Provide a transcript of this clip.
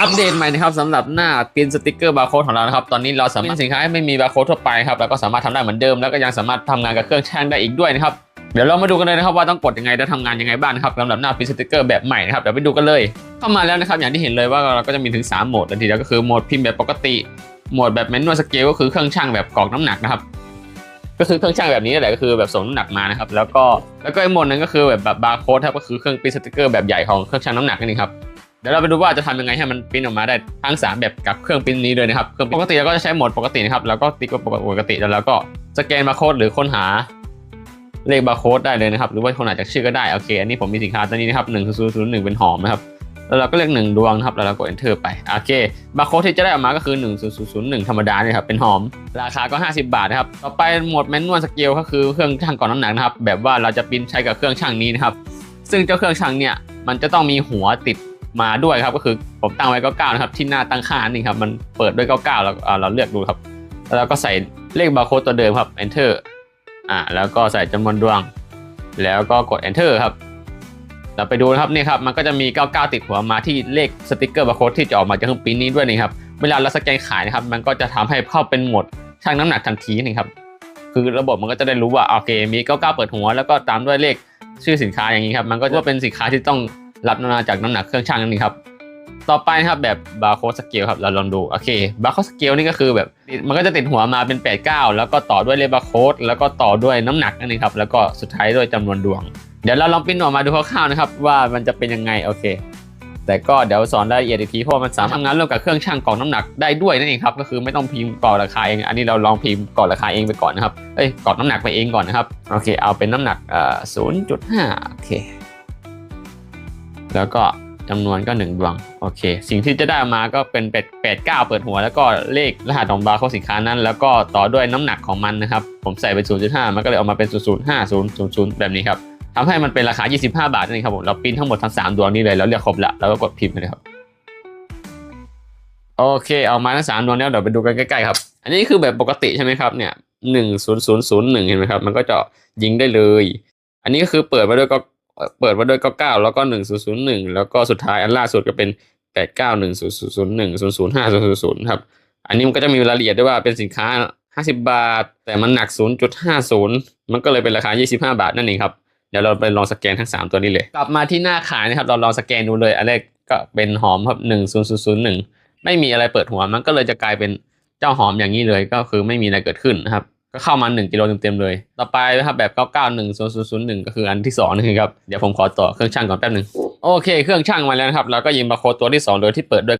อัปเดตใหม่นะครับสำหรับหน้าปรินสติกเกอร์บาร์โค้ดของเรานะครับ ตอนนี้เราสามารถสินค้าไม่มีบาร์โค้ดทั่วไปครับแล้วก็สามารถทำได้เหมือนเดิม แล้วก็ยังสามารถทำงานกับเครื่องแช่งได้อีกด้วยนะครับ เดี๋ยวเรามาดูกันเลยนะครับว่าต้องกดยังไงและทำงานยังไงบ้างนะครับสำหรับหน้าปรินสติกเกอร์แบบใหม่นะครับเดี๋ยวไปดูกันเลย เข้ามาแล้วนะครับอย่างที่เห็นเลยว่าเราก็จะมีถึง 3 โหมดเลยทีเดียวก็คือโหมดพิมพ์แบบปกติ โหมดแบบแมนนวลสเกลก็คือเครื่องช่างแบบกรอกน้ำหนักนะครับก็คือเครื่องช่างแบบนี้แหละก็คือแบบส่งน้ำหนักมานะครับแล้วก็แล้วก็อีกโหมดนึงก็คือแบบบาร์โค้ดครับก็คือเครื่องปรินสติกเกอร์แบบใหญ่ของเครื่องชั่งน้ำหนักนั่นเองครับ เดี๋ยวเราไปดูว่าจะทำยังไงให้มันปิ้นออกมาได้ทั้ง 3 แบบกับเครื่องปิ้นนี้เลยนะครับเครื่องปกติเราก็จะใช้โหมดปกตินะครับแล้วก็ติ๊กปกติแล้วเราก็สแกนบาร์โค้ดหรือค้นหาเลขบาร์โค้ดได้เลยนะครับ หรือว่าค้นหาจากชื่อก็ได้ โอเค อันนี้ผมมีสินค้าตัวนี้นะครับหนึ่งศูนย์ศูนย์หนึ่งเป็นหอมนะครับ แล้วเราก็เลือกหนึ่งดวงนะครับ แล้วเรากด enter ไป โอเค บาร์โค้ดที่จะได้ออกมาก็คือ1 0 0 0 1ธรรมดาเนี่ยครับ เป็นหอม ราคาก็ 50 บาทนะครับ ต่อไปโหมดแมนนวลสเกลก็คือเครื่องช่างก่อนน้ำหนักนะครับ แบบว่าเราจะปิ้นใช้กับเครื่องช่างนี้นะครับ ซึ่งเจ้าเครื่องช่างเนี่ย มันจะต้องมีหัวติด มาด้วยครับก็คือผมตั้งไว้99นะครับที่หน้าตั้งค่านี่ครับมันเปิดด้วย99แล้วเราเลือกดูครับแล้วเราก็ใส่เลขบาร์โค้ดตัวเดิมครับ enter อ่าแล้วก็ใส่จำนวนดวง แล้วก็กด enter ครับเราไปดูนะครับนี่ครับมันก็จะมี 99 ติดหัวมาที่เลขสติกเกอร์บาร์โค้ดที่จะออกมาจากเครื่องปริ้นนี้ด้วยนี่ครับเวลาเราสแกนขายนะครับ มันก็จะทำให้เข้าเป็นหมดชั่งน้ำหนักทันทีนี่ครับคือระบบมันก็จะได้รู้ว่าโอเคมี 99 เปิดหัว แล้วก็ตามด้วยเลขชื่อสินค้าอย่างนี้ครับมันก็จะเป็นสินค้าที่ต้อง รับมาจากน้ำหนักเครื่องช่างนั่นเองครับ ต่อไปนะครับแบบบาร์โค้ดสเกลครับเราลองดูโอเคบาร์โค้ดสเกลนี่ก็คือแบบมันก็จะติดหัวมาเป็น 8 9 แล้วก็ต่อด้วยเลขบาร์โค้ดแล้วก็ต่อด้วยน้ำหนักนั่นเองครับแล้วก็สุดท้ายด้วยจำนวนดวง เดี๋ยวเราลองปิ้นออกมาดูคร่าวๆนะครับว่ามันจะเป็นยังไงโอเค แต่ก็เดี๋ยวสอนรายละเอียดอีกทีเพราะมันสามารถทำงานร่วมกับเครื่องช่างกรองน้ำหนักได้ด้วยนั่นเองครับก็คือไม่ต้องพิมพ์กรอกราคาเองอันนี้เราลองพิมพ์กรอกราคาเองไปก่อนนะครับเอ้ยกรอกน้ำหนักไปเองก่อนนะครับโอเคเอาเป็นน้ำหนักเอ่อศูนย์จุดห้าโอเค แล้วก็จำนวนก็หนึ่งดวงโอเค สิ่งที่จะได้มาก็เป็นเป็ดแปดเก้าเปิดหัว แล้วก็เลขรหัสของบาร์โค้ดสินค้านั้น แล้วก็ต่อด้วยน้ำหนักของมันนะครับ ผมใส่เป็น 0.5 มันก็เลยออกมาเป็น 0.5000 แบบนี้ครับทำให้มันเป็นราคา 25 บาทนั่นเองครับผมเราปิ้นทั้งหมดทั้ง3ดวงนี้เลยแล้วเรียกครบละแล้วก็กดพิมพ์เลยครับโอเคเอามาทั้งสามดวงแล้วเดี๋ยวไปดูกันใกล้ๆครับ อันนี้คือแบบปกติใช่ไหมครับเนี่ยหนึ่งศูนย์ศูนย์ศูนย์หนึ่งเห็นไหมครับ มันก็จะยิงได้เลย อันนี้ก็คือเปิดมาด้วยก็ เปิดมาด้วยก็เก้าแล้วก็หนึ่งศูนย์ศูนย์หนึ่งแล้วก็สุดท้ายอันล่าสุดก็เป็นแปดเก้าหนึ่งศูนย์ศูนย์หนึ่งศูนย์ศูนย์ห้าศูนย์ศูนย์ครับ อันนี้มันก็จะมีรายละเอียดด้วยว่าเป็นสินค้าห้าสิบบาท แต่มันหนักศูนย์จุดห้าศูนย์มันก็เลยเป็นราคายี่สิบห้าบาทนั่นเองครับเดี๋ยวเราไปลองสแกนทั้ง3ตัวนี้เลย กลับมาที่หน้าขายนะครับ เราลองสแกนดูเลย อันแรกก็เป็นหอมครับหนึ่งศูนย์ศูนย์ศูนย์หนึ่งไม่มีอะไรเปิดหัวมันก็เลยจะกลายเป็นเจ้าหอมอย่างนี้เลยก็คือไม่มีอะไรเกิดขึ้นนะครับ ก็เข้ามา 1กิโลเต็มๆเลย ต่อไปนะครับแบบ 991001 ก็คืออันที่2นะครับ เดี๋ยวผมขอต่อเครื่องช่างก่อนแป๊บหนึง โอเค เครื่องช่างมาแล้วนะครับ เราก็ยิงบาร์โค้ดตัวที่ 2 โดยที่เปิดด้วย